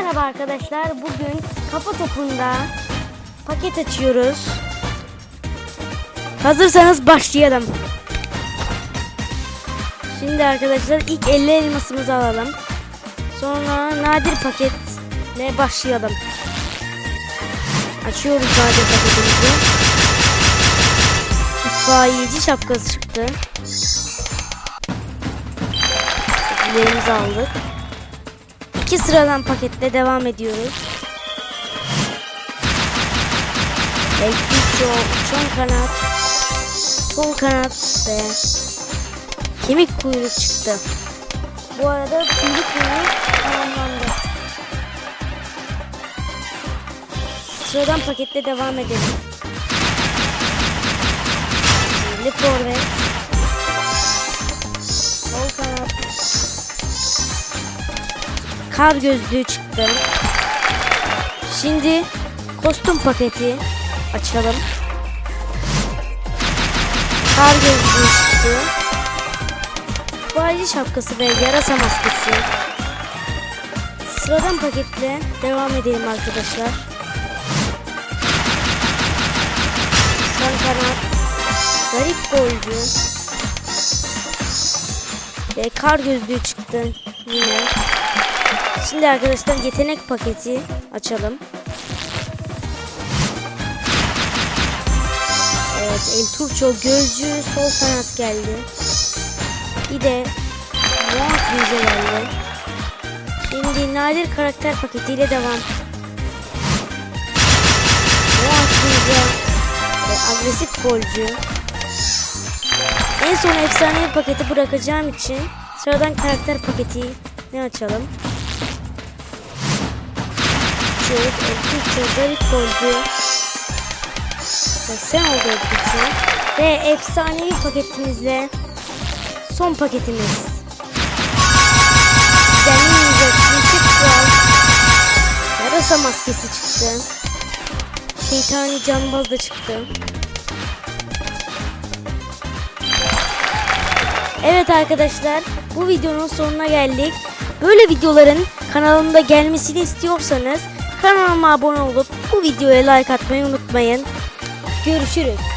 Merhaba arkadaşlar. Bugün kafa topunda paket açıyoruz. Hazırsanız başlayalım. Şimdi arkadaşlar ilk 50 elmasımızı alalım. Sonra nadir paketle başlayalım. Açıyoruz nadir paketimizi. İtfaiyeci şapkası çıktı. Ödüllerimizi aldık. İki sıradan paketle devam ediyoruz. Elektrikçi uçan kanat, sol kanat ve kemik kuyruk çıktı. Bu arada kuyruk kuyruğu tamamlandı. Sıradan paketle devam edelim. Birli forvet, kar gözlüğü çıktı. Şimdi kostüm paketi açalım. Kar gözlüğü çıktı. Itfaiyeci şapkası ve yarasa maskesi. Sıradan paketle devam edelim arkadaşlar. Son kanat. Garip golcü. Ve kar gözlüğü çıktı yine. Şimdi arkadaşlar yetenek paketi açalım. Evet El Turço gözcü sol kanat geldi. Bir de Muaz Yüce geldi. Şimdi nadir karakter paketiyle devam. Muaz Yüce ve agresif golcü. En son efsane paketi bırakacağım için sıradan karakter paketi ne açalım? Çocuk, Türkçe, zarif golcü. Ve sen oldu Türkçe. Ve efsanevi paketimizle son paketimiz. Senin yiyeceksin kral. Yarasa maskesi çıktı. Şeytani cambaz da çıktı. Evet arkadaşlar bu videonun sonuna geldik. Böyle videoların kanalımda gelmesini istiyorsanız kanalıma abone olup bu videoya like atmayı unutmayın. Görüşürüz.